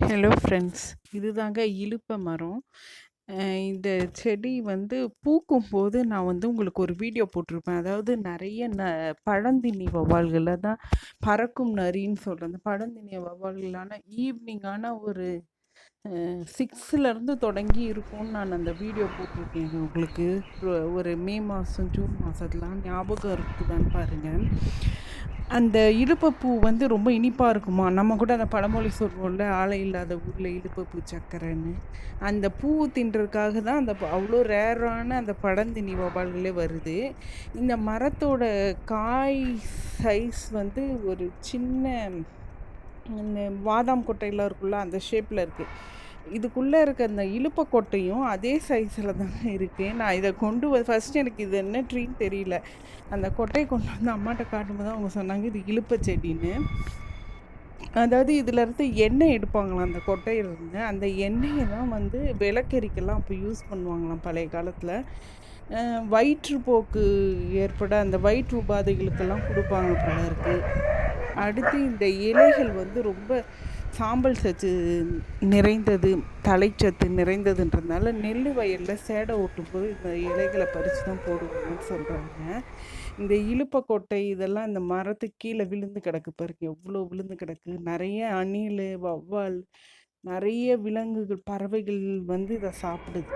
Hello friends இதுதாங்க இழுப்ப மரம். இந்த செடி வந்து பூக்கும் போது நான் வந்து உங்களுக்கு ஒரு வீடியோ போட்டிருப்பேன். அதாவது நிறைய ந பழந்தின்னி வௌவால்களை தான் பறக்கும் நரின்னு சொல்கிறேன் அந்த பழந்தின்னி வவால்களான ஈவினிங்கான ஒரு சிக்ஸ்லேருந்து தொடங்கி இருக்கும்னு நான் அந்த வீடியோ போட்டிருக்கேன் உங்களுக்கு. ஒரு- மே மாதம் ஜூன் மாதத்துலாம் ஞாபகம் இருக்குதான்னு பாருங்கள் அந்த இழுப்பப்பூ வந்து ரொம்ப இனிப்பாக இருக்குமா? நம்ம கூட அந்த பழமொழி சொல்லுவோம்ல ஆளை இல்லாத ஊரில் இழுப்பப்பூ சக்கரைன்னு அந்த பூ தின்றதுக்காக தான் அந்த அவ்வளோ ரேரான அந்த பழந்தின்னி வபால்களே வருது. இந்த மரத்தோட காய் சைஸ் வந்து ஒரு சின்ன இந்த பாதாம் கொட்டையெல்லாம் இருக்குல்ல அந்த ஷேப்பில் இருக்குது இதுக்குள்ளே இருக்க அந்த இலுப்பை கொட்டையும் அதே சைஸில் தான் இருக்குது நான் இதை கொண்டு வ ஃபஸ்ட்டு எனக்கு இது என்ன ட்ரீன்னு தெரியல. அந்த கொட்டையை கொண்டு வந்து அம்மாட்ட காட்டும்போது அவங்க சொன்னாங்க இது இலுப்பை செடின்னு. அதாவது இதுலேருந்து எண்ணெய் எடுப்பாங்களாம் அந்த கொட்டையிலேருந்து அந்த எண்ணெயை தான் வந்து விளக்கெரிக்கெல்லாம் அப்போ யூஸ் பண்ணுவாங்களாம் பழைய காலத்தில். வயிற்றுப்போக்கு ஏற்பட அந்த வயிற்று உபாதைகளுக்கெல்லாம் கொடுப்பாங்க போல இருக்குது அடுத்து இந்த இலைகள் வந்து ரொம்ப சாம்பல் சத்து நிறைந்தது தலைச்சத்து நிறைந்ததுன்றதுனால நெல் வயலில் சேடை ஓட்டும்போது இந்த இலைகளை பறித்து தான் போடுவாங்கன்னு சொல்கிறாங்க இந்த இலுப்பக்கொட்டை இதெல்லாம் இந்த மரத்துக்கு கீழே விழுந்து கிடக்கு பாருங்க எவ்வளோ விழுந்து கிடக்கு. நிறைய அணில் வௌவால் நிறைய விலங்குகள் பறவைகள் வந்து இதை சாப்பிடுது.